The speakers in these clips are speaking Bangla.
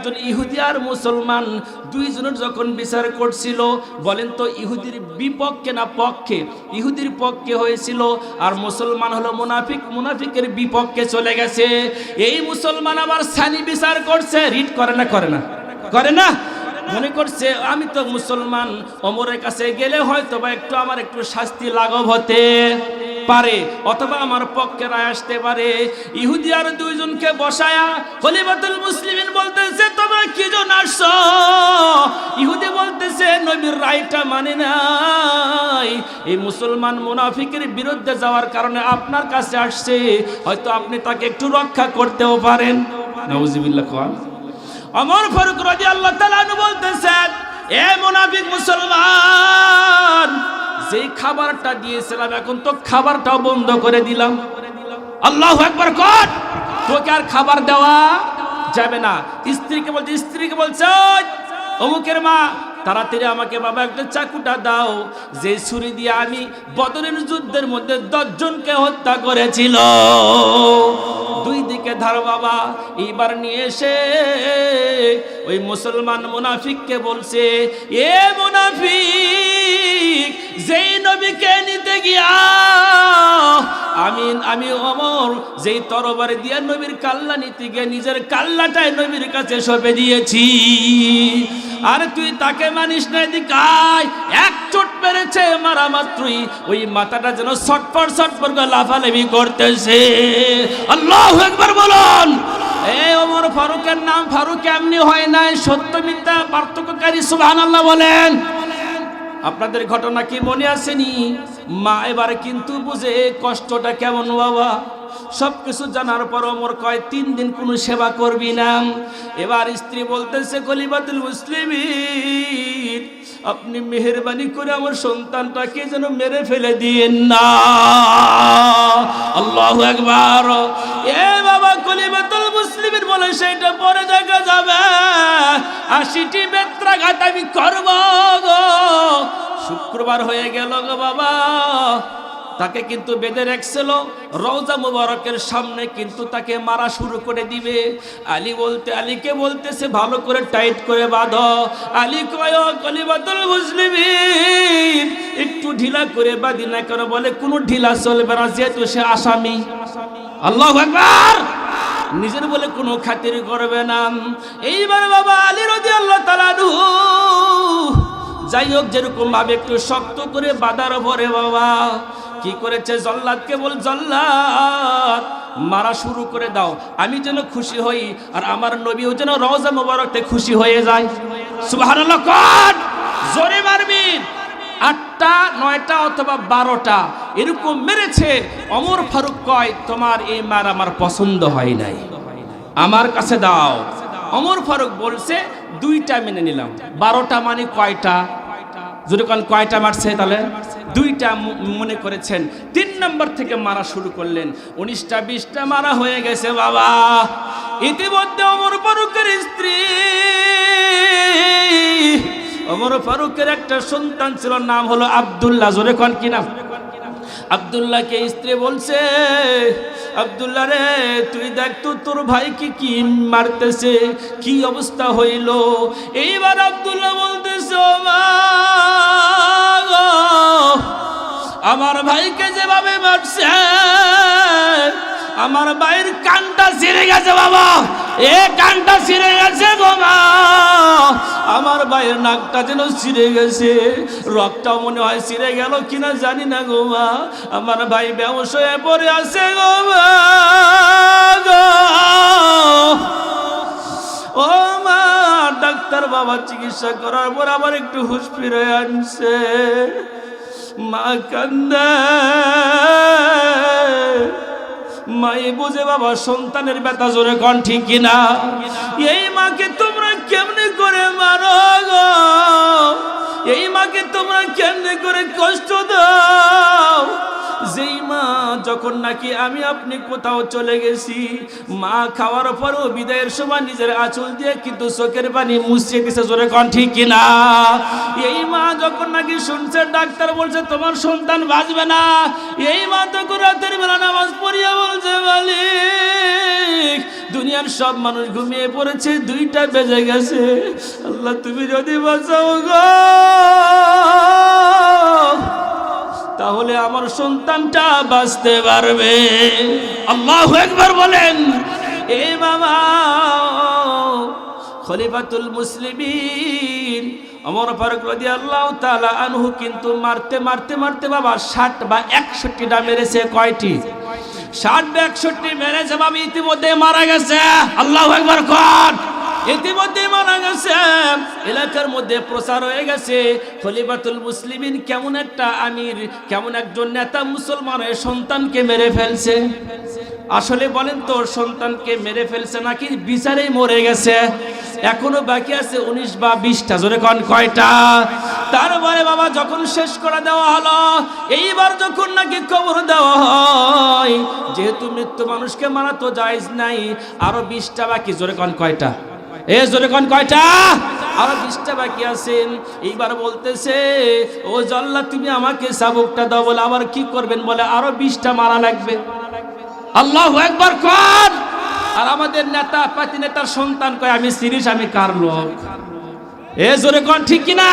একজন ইহুদি আর মুসলমান দুইজনের যখন বিচার করছিল, বলেন তো ইহুদির বিপক্ষে না পক্ষে? ইহুদির পক্ষে হয়েছিল আর মুসলমান হলো মুনাফিক, মুনাফিকের বিপক্ষে চলে গেছে। এই মুসলমান আবার সানি বিচার করছে, রিট করে না করে না? করে না? মনে করছে, আমি তো মুসলমান, অমরের কাছে গেলে হয়তো বা একটু আমার একটু শাস্তি লাঘব হতে। পারে, অথবা আমার পক্ষে রায় আসতে পারে। ইহুদি আর দুইজনকে বসায়া খলিফাতুল মুসলিমিন বলতেছে, তোমরা কি জন আসছো? ইহুদি বলতেছে, নবীর রায়টা মানে নাই। এই মুসলমান মুনাফিকের বিরুদ্ধে যাওয়ার কারণে আপনার কাছে আসছে। হয়তো আপনি তাকে একটু রক্ষা করতেও পারেন। নাউজিবিল্লাহ খান অমর ফারুক রাজি আল্লাহ তালানু বলতেছেন, এ মুনাফিক মুসলমান যেই খাবারটা দিয়েছিলাম, এখন তো খাবারটাও বন্ধ করে দিলাম। আল্লাহ একবার কর। তোকে আর খাবার দেওয়া যাবে না। স্ত্রীকে বলছে স্ত্রীকে বলছে অমুকের মা, তাড়াতাড়ি আমাকে বাবা একটা চাকুটা দাও। যে ছুরি দিয়ে আমি বদরের যুদ্ধের মধ্যে দশজনকে হত্যা করেছিল। দুই দিকে ধার বাবা, এইবার নিয়ে এসে ওই মুসলমান মুনাফিককে বলছে, এ মুনাফিক যেই নবীকে নিতে গিয়া আমি আমি অমর, যেই তরবারি দিয়া নবীর কাল্লা নিতে গিয়ে নিজের কাল্লাটাই নবীর কাছে সঁপে দিয়েছি। আর তুই তাকে মানিস না দিকায় এক চোট মেরেছে মারা মাত্রই, ওই মাথাটা যেন ছটফট করে লাফালাফি করতেছে। আল্লাহ একবার বলুন। এ ওমর ফারুকের নাম ফারুক এমনি হয় নাই, সত্য মিথ্যা পার্থক্যকারী, সুবহানাল্লাহ বলেন। আপনাদের ঘটনা কি মনে আসেনি? মা এবার কিন্তু বুঝে কষ্টটা কেমন বাবা? সব কিছু জানার পর ওমর কয়, তিন দিন কোনো সেবা করবি না। এবার স্ত্রী বলতেছে কলিবাতুল মুসলিম আপনি মেহরবানি করে আমার সন্তানটাকে যেন মেরে ফেলে দিয়েন না। আল্লাহ একবার এ বাবা কলিবাতুল মুসলিমের বলে সেটা পরে দেখা যাবে। আশিটি বেত্রাঘাত আমি করব গো। শুক্রবার হয়ে গেল গো বাবা। তাকে কিন্তু বেঁধে রাখছিল। রওজা মুবারকের সামনে কিন্তু তাকে মারা শুরু করে দিবে। আলী বলতে আলীকে বলতেছে, ভালো করে টাইট করে বাঁধো। আলী কয় কলিবাতুল মুসলিমিন, একটু ঢিলা করে বাঁধি না কেন? বলে, কোনো ঢিলা চলবে না, যেহেতু সে আসামি। আল্লাহ একবার নিজের বলে কোনো খাতির করবে না। এইবার বাবা আলী রদি আল্লাহ তালানু যাই হোক যেরকম ভাবে একটু শক্ত করে বাদার ভরে বাবা। কি করেছে জল্লাদ? কেবল জল্লাদ। মারা শুরু করে দাও। আমি যেন খুশি হই, আর আমার নবীও যেন রওজা মোবারকতে খুশি হয়ে যায়। সুবহানাল্লাহ, কর! জোরে মারবিন। আটটা, নয়টা অথবা বারোটা, এরকম মেরেছে। অমর ফারুক কয়, তোমার এই মার আমার পছন্দ হয় নাই। আমার কাছে দাও। অমর ফারুক বলছে, দুইটা মেনে নিলাম। বারোটা মানে কয়টা? যদি কোন কয়টা মারছে তাহলে? দুইটা মনে করেছেন। তিন নম্বর থেকে মারা শুরু করলেন। উনিশটা, বিশটা মারা হয়ে গেছে বাবা। ইতিমধ্যে অমর ফারুকের স্ত্রী। অমর ফারুকের একটা সন্তান ছিল, নাম হলো আবদুল্লাহ। জোরে কন কি নাম? আব্দুল্লাহকে স্ত্রী বলছে আব্দুল্লাহ রে তুই দেখ তো তোর ভাইকে কি মারতেছে কি অবস্থা হইল? এইবার আব্দুল্লাহ বলতেছে "ও মা গো, আমার ভাইকে যেভাবে মারছে আমার ভাইয়ের কানটা ছিঁড়ে গেছে বাবা। এ কানটা ছিঁড়ে গেছে গো মা। আমার ভাইয়ের নাকটা যেন ছিঁড়ে গেছে। রক্তটাও মনে হয় ছিঁড়ে গেল কিনা জানি না গো মা। আমার ভাই ব্যবসা হয়ে পড়ে আছে গো মা। ও মা, ডাক্তার বাবা চিকিৎসা করার পর আবার একটু হুশ ফিরে আনছে। মা কান্দে। মাই বুঝে বাবা, সন্তানের ব্যথা জোরে কন, ঠিক কিনা? এই মাকে তোমরা কেমনে করে মারো এই মাকে তোমরা কেমনে করে কষ্ট দাও? যেই মা, যখন নাকি আমি আপনি কোথাও চলে গেছি, মা খাওয়ার পরও বিদায়ের সময় নিজের আঁচল দিয়ে কিন্তু চোখের পানি মুছিয়ে দিছে, জোরে কন ঠিক কিনা? এই মা যখন নাকি শুনছে, ডাক্তার বলছে, তোমার সন্তান বাঁচবে না। এই মা তখন রাতের বেলা নামাজ পড়িয়া বলছে, মালিক, দুনিয়ার সব মানুষ ঘুমিয়ে পড়েছে, দুইটা বেজে গেছে। আল্লাহ, তুমি যদি বাঁচাও গো। তাহলে আমার সন্তানটা বাঁচতে পারবে। আল্লাহ একবার বলেন, এ বাবা খলিফাতুল মুসলিমিন অমর ফারুক রদি আল্লাহ তালা আনহু কিন্তু মারতে মারতে মারতে বাবা ষাট বা একষট্টিটা মেরেছে, কয়টি? ষাট বা একষট্টি মেরেছে বাবা, ইতিমধ্যে মারা গেছে। আল্লাহ একবার কর। ইতিমধ্যে মারা গেছে। এলাকার মধ্যে প্রচার হয়ে গেছে। খলিফাতুল মুসলিমিন কেমন একটা আমির, কেমন একজন নেতা মুসলমানের সন্তানকে মেরে ফেলছে। আসলে বলেন তো, সন্তানকে মেরে ফেলছে নাকি বিচারে মরে গেছে? এখনও বাকি আছে উনিশ বা বিশটা, জোরে কন কয়টা? তারপরে বাবা যখন শেষ করে দেওয়া হলো, এইবার যখন নাকি কবর দেওয়া হয়, যেহেতু মৃত্যু মানুষকে মারা তো জায়েজ নাই, আরও বিশটা বাকি, জোরে কন কয়টা? এ কয়টা? আরও বাকি আছেন এইবার বলতেছে, ও তুমি আমাকে সাবকটা দাও। বলে, আবার কি করবেন? বলে, আরও মারা লাগবে। আল্লাহ একবার আর আমাদের নেতা, পাতি নেতার সন্তান কয়, আমি সিরিজ, আমি কার লোক? এ জোরে কন, ঠিক কিনা?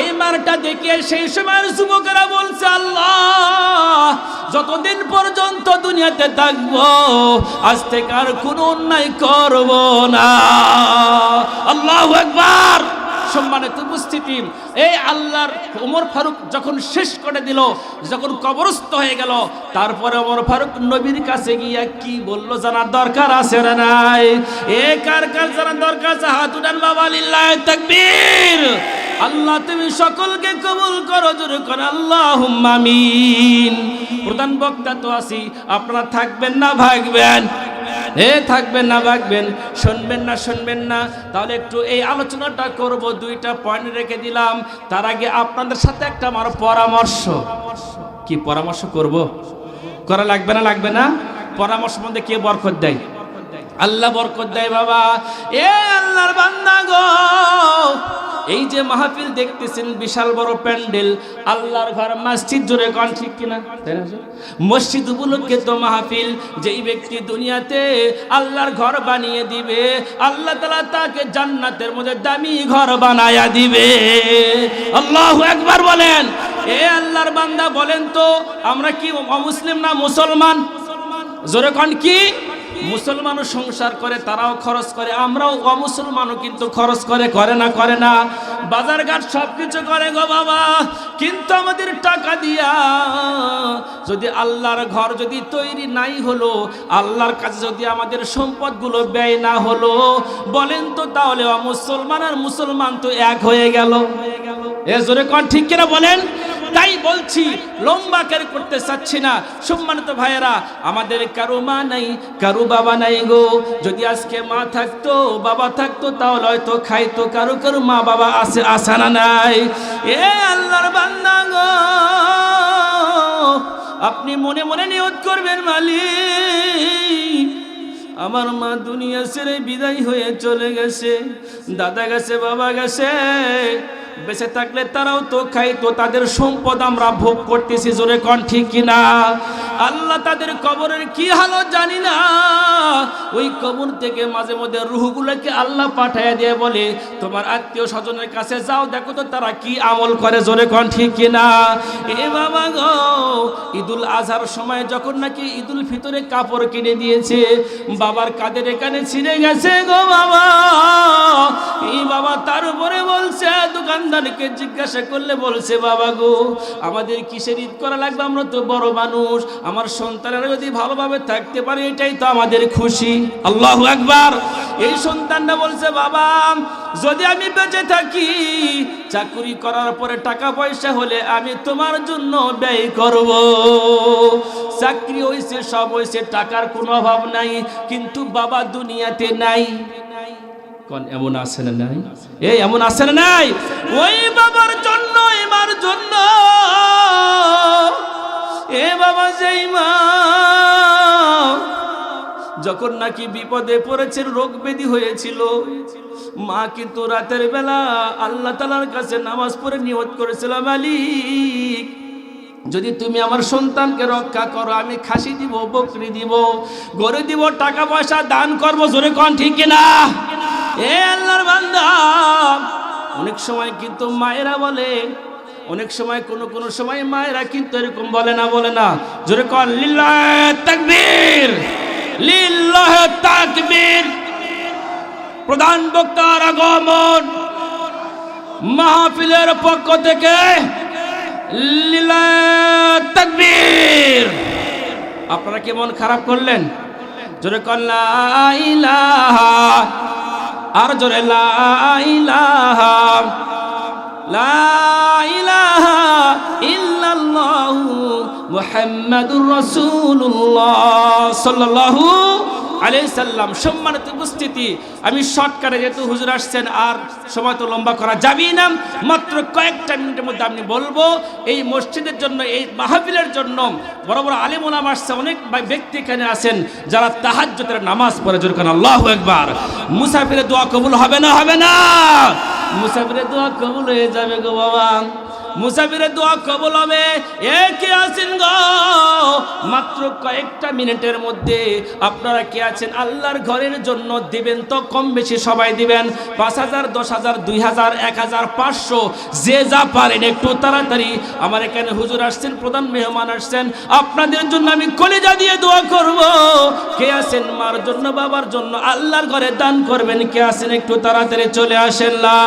এই মারটা দেখে সেই সময়ের যুবকেরা বলছে, আল্লাহ, যতদিন পর্যন্ত দুনিয়াতে থাকব, আজ থেকে আর কোনো অন্যায় করব না। আল্লাহ একবার সম্মানিত উপস্থিতি, এই আল্লাহর ওমর ফারুক যখন শেষ করে দিল, যখন কবরস্থ হয়ে গেল, তারপরে ওমর ফারুক নবীর কাছে গিয়া কি বলল জানার দরকার আছে না নাই? এ কার কার জানার দরকার আছে? হাত বাবা, লিল্লাহ তাকবীর। আল্লাহ, তুমি সকলকে কবুল করো, জোরে কর আল্লাহ আমিন। প্রধান বক্তা তো আছি, আপনারা থাকবেন না, ভাগবেন। এ, থাকবেন না, ভাগবেন। শুনবেন না শুনবেন না। তাহলে একটু এই আলোচনাটা করব, দুইটা পয়েন্ট রেখে দিলাম। তার আগে আপনাদের সাথে একটা আমার পরামর্শ। কি পরামর্শ করব? করা লাগবে না লাগবে না? পরামর্শ মধ্যে কে বরকত দেয়? আল্লাহ বরকত দেয়, বাবা। এ আল্লাহর বান্দা গো। এই যে মাহফিল দেখতেছেন, বিশাল বড় প্যান্ডেল, আল্লাহর ঘর, মসজিদ জোরে কন, ঠিক কিনা? মসজিদ উপলক্ষে তো মাহফিল, যেই ব্যক্তি দুনিয়াতে আল্লাহর ঘর বানিয়ে দিবে, আল্লাহ তালা তাকে জান্নাতের মধ্যে দামি ঘর বানায়া দিবে। আল্লাহ একবার বলেন। এ আল্লাহর বান্দা বলেন তো, আমরা কি অমুসলিম না মুসলমান? জোরে কন কি? মুসলমানও সংসার করে, তারাও খরচ করে, আমরাও অমুসলমানও কিন্তু খরচ করে করে না করে না। বাজার ঘাট সব কিছু করে গো বাবা, কিন্তু আমাদের টাকা দিয়া যদি আল্লাহর ঘর যদি তৈরি নাই হলো, আল্লাহর কাছে যদি আমাদের সম্পদগুলো ব্যয় না হলো, বলেন তো তাহলে অমুসলমান আর মুসলমান তো এক হয়ে গেল। এ জোরে কন ঠিক কিনা বলেন? তাই বলছি, লম্বা কের করতে চাচ্ছি না। সম্মানিত ভাইয়েরা, আমাদের কারও মা নাই, কারও বাবা নাই গো। যদি আজকে মা থাকতো, বাবা থাকতো, তাহলে হয়তো খাইতো, কারও কারও মা বাবা আছে আসানা নাই। এ আল্লাহর বান্দা গো, আপনি মনে মনে নিয়ত করবেন মালিক। আমার মা দুনিয়া ছেড়ে বিদায় হয়ে চলে গেছে। দাদা গেছে, বাবা গেছে। বেঁচে থাকলে তারাও তো খাইতো, তাদের সম্পদ আমরা ভোগ করতেছি, জোরে কন ঠিক কিনা? আল্লাহ তাদের কবরের কি হালত জানি না। ওই কবর থেকে মাঝে মধ্যে রুহগুলোকে আল্লাহ পাঠাইয়া দিয়ে বলে, তোমার আত্মীয় স্বজনের কাছে যাও, দেখো তো তারা কি আমল করে, জোরে কন ঠিক কিনা? এ বাবা গো, ঈদুল আজহার সময় যখন নাকি ঈদুল ফিতরে কাপড় কিনে দিয়েছে, বাবার কাদের এখানে ছিঁড়ে গেছে গো বাবা? এই বাবা তার উপরে বলছে, দোকানদারকে জিজ্ঞাসা করলে বলছে, বাবা গো, আমাদের কিসের ঈদ করা লাগবে? আমরা তো বড় মানুষ আমার সন্তানেরা যদি ভালোভাবে থাকতে পারে, এটাই তো আমাদের খুশি। আল্লাহ একবার এই সন্তানটা বলছে, বাবা, যদি আমি বেঁচে থাকি, চাকুরি করার পরে টাকা পয়সা হলে আমি তোমার জন্য ব্যয় করব। চাকরি হয়েছে সব হয়েছে টাকার কোনো অভাব নাই। কিন্তু বাবা দুনিয়াতে নাই। এমন আছে না নাই? এই এমন আছে না নাই? ওই বাবার জন্য এমার জন্য। বাবা যেই মা, যখন নাকি বিপদে পড়েছেন রোগ ব্যাধি হয়েছিল, মা কিন্তু রাতের বেলা আল্লাহ তালার কাছে নামাজ পড়ে নিয়ত করেছিল মালিক। যদি তুমি আমার সন্তানকে রক্ষা করো, আমি খাসি দিব, বকরি দিব গড়ে দিব, টাকা পয়সা দান করব, জোরে কন ঠিক কিনা? এ আল্লাহর বান্দা, অনেক সময় কিন্তু মায়েরা বলে অনেক সময় কোন কোন সময় মায়েরা কিন্তু এরকম বলে না বলে না। জোরে কন, লিল্লাহ প্রধান বক্তার আগমন মাহফিলের পক্ষ থেকে আপনারা কি মন খারাপ করলেন? জোরে কন, লা আর জোরে, লা ইলাহা মুহাম্মাদুর রাসূলুল্লাহ সাল্লাল্লাহু আলাইহি সাল্লাম। সম্মানিত উপস্থিতি, আমি শর্টকাটে যেহেতু হুজুর আসছেন, আর সময় তো লম্বা করা যাবেই না। মাত্র কয়েকটা মিনিটের মধ্যে আমি বলব, এই মসজিদের জন্য, এই মাহফিলের জন্য বড় বড় আলিম ওলামা আসছে, অনেক ব্যক্তি এখানে আছেন যারা তাহাজ্জুদের নামাজ পড়ে। জোর করেন আল্লাহু একবার মুসাফিরের দোয়া কবুল হবে না? হবে না! মুসাফিরের দোয়া কবুল হয়ে যাবে গো বাবা। মুসাফিরের দোয়া কবুল হবে। এ কে আছেন গো? মাত্র কয়েকটা মিনিটের মধ্যে আপনারা কে আছেন? আল্লাহর ঘরের জন্য দিবেন তো কম বেশি সবাই দিবেন। পাঁচ হাজার, দশ হাজার, দুই হাজার, এক হাজার, পাঁচশো, যে যা পারেন একটু তাড়াতাড়ি। আমার এখানে হুজুর আসছেন, প্রধান মেহমান আসছেন। আপনাদের জন্য আমি কলিজা দিয়ে দোয়া করব। কে আছেন? মার জন্য, বাবার জন্য। আল্লাহর ঘরে দান করবেন। কে আছেন? একটু তাড়াতাড়ি চলে আসেন। লা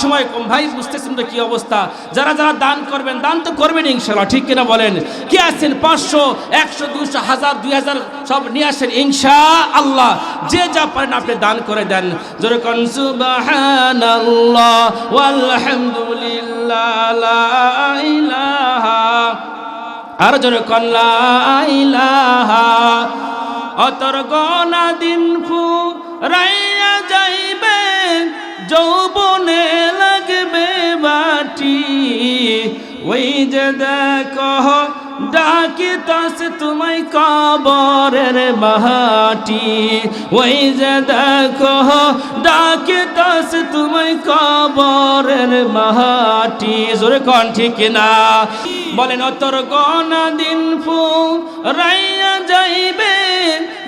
সময় কম, ভাই, বুঝতেছেন তো কি অবস্থা? যারা যারা দান করবেন, দান তো করবেন ইনশাল্লাহ ঠিক কিনা বলেন? কি আছেন? পাঁচশো, একশো দুশো হাজার, দুই হাজার সব নিয়ে আসেন ইনশা আল্লাহ যে যা পারেন আপনি দান করে দেন। যেরকম সুবহানাল্লাহ, ওয়ালহামদুলিল্লাহ, লা ইলাহা। আর জোরে কল্লা ইলাহা। অতর গনা দিন ফু যাইবে যৌবনে লাগবে বাটি ওই যে দেখো, ডাকি তাস তোমায় কবরের মাটি। ওই যে দেখো, ডাকি তাস তোমায় কবরের মাটি। জোরে কন, ঠিক না বলেন, অতর গনা দিন ফু, রাইয়া যাইবে,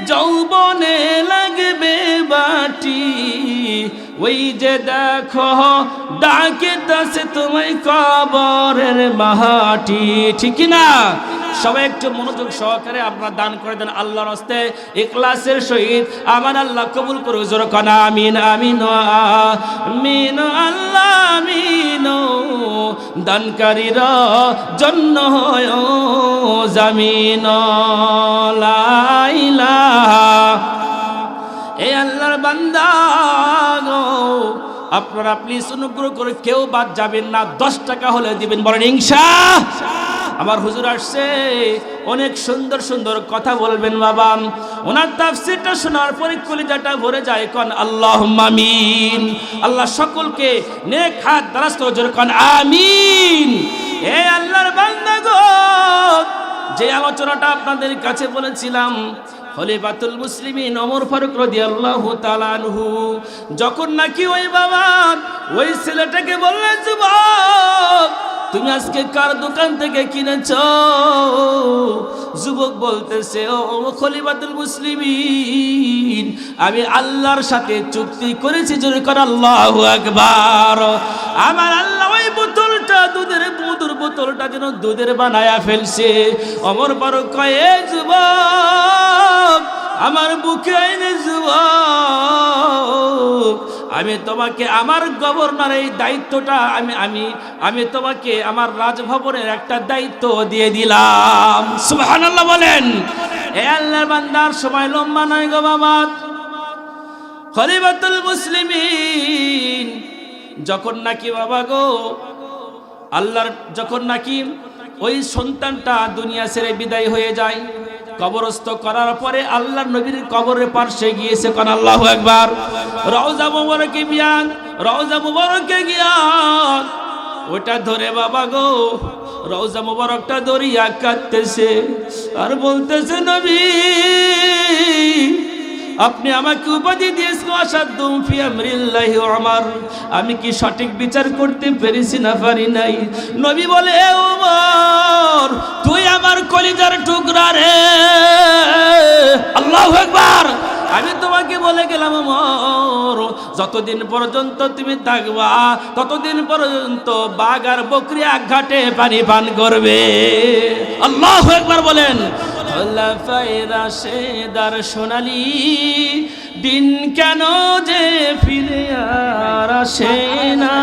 যৌবনে লাগবে বাটি ওই যে দেখো, ডাকে দাসে তোমায় কবরের মাহাটি, ঠিক না? সবাই একটু মনোযোগ সহকারে আপনারা দান করে দেন আল্লাহর হস্তে। ইখলাসের সহিত আমার আল্লাহ কবুল করু জোর কানা, আমিন আমিন আমিন, আল্লাহ, আমিন দানকারীর জন্য জামিন লাইলাহা এ আল্লাহর বান্দা আপনারা প্লিজ অনুগ্রহ করে কেউ বাদ যাবেন না, দশ টাকা হলে দিবেন। বলেন ইংসা আমার হুজুর আসছে, অনেক সুন্দর সুন্দর কথা বলবেন বাবা। ওনার তাফসিরটা শোনার পরে কলিজাটা ভরে যায়, কন আল্লাহ আমিন। আল্লাহ সকলকে নেক হাত দ্বারাস্ত কন, আমিন। এ আল্লাহর বান্দা গো, যে আলোচনাটা আপনাদের কাছে বলেছিলাম খলিফাতুল মুসলিমিন ওমর ফারুক রাদিয়াল্লাহু তাআলা আনহু, যখন নাকি ওই বাবা, ওই ছেলেটাকে বললেন যুবক, তুমি আজকে কার দোকান থেকে কিনেছ? যুবক বলতেছে, ও খলিফাতুল মুসলিমিন, আমি আল্লাহর সাথে চুক্তি করেছি, জোরে কর আল্লাহু আকবার। আমার আল্লাহ ওই বোতলটা, দুধের, মধুর বোতলটা যেন দুধের বানায়া ফেলছে। অমর বড় কয়ে যুবক আমার বুকে এনে আমি তোমাকে আমার গভর্নর এই দায়িত্বটা আমি আমি আমি তোমাকে আমার রাজভবনের একটা দায়িত্ব দিয়ে দিলাম। সুবহানাল্লাহ বলেন। এ আল্লাহর বান্দার সময় লম্বা নয় গো বাবা। খলিফাতুল মুসলিমিন, যখন নাকি বাবা গো, আল্লাহর, যখন নাকি ওই সন্তানটা দুনিয়া ছেড়ে বিদায় হয়ে যায় কবরস্থ করার পরে আল্লাহর নবীর কবরের পার্শ্বে গিয়েছে, কোন আল্লাহ একবার রওজা মুবারকে বিয়ান রওজা মুবারকে গিয়া ওটা ধরে বাবা গো, রওজা মোবারকটা দরিয়া কাটতেছে। আর বলতেছে, নবী, আপনি আমাকে উপাধি দিয়েছেন অসাধ্যম ফি আমরিল্লাহি ওয়া আমার। আমি কি সঠিক বিচার করতে পেরেছি না পারি নাই? নবী বলে, "এ ওমর তুই আমার কলিজার টুকরা আমি তোমাকে বলে গেলাম ওমর যতদিন পর্যন্ত তুমি থাকবা ততদিন পর্যন্ত বাঘ আর বকরি এক ঘাটে পানি পান করবে আল্লাহু একবার বলেন সোনালি দিন কেন যে ফিরে আর আসে না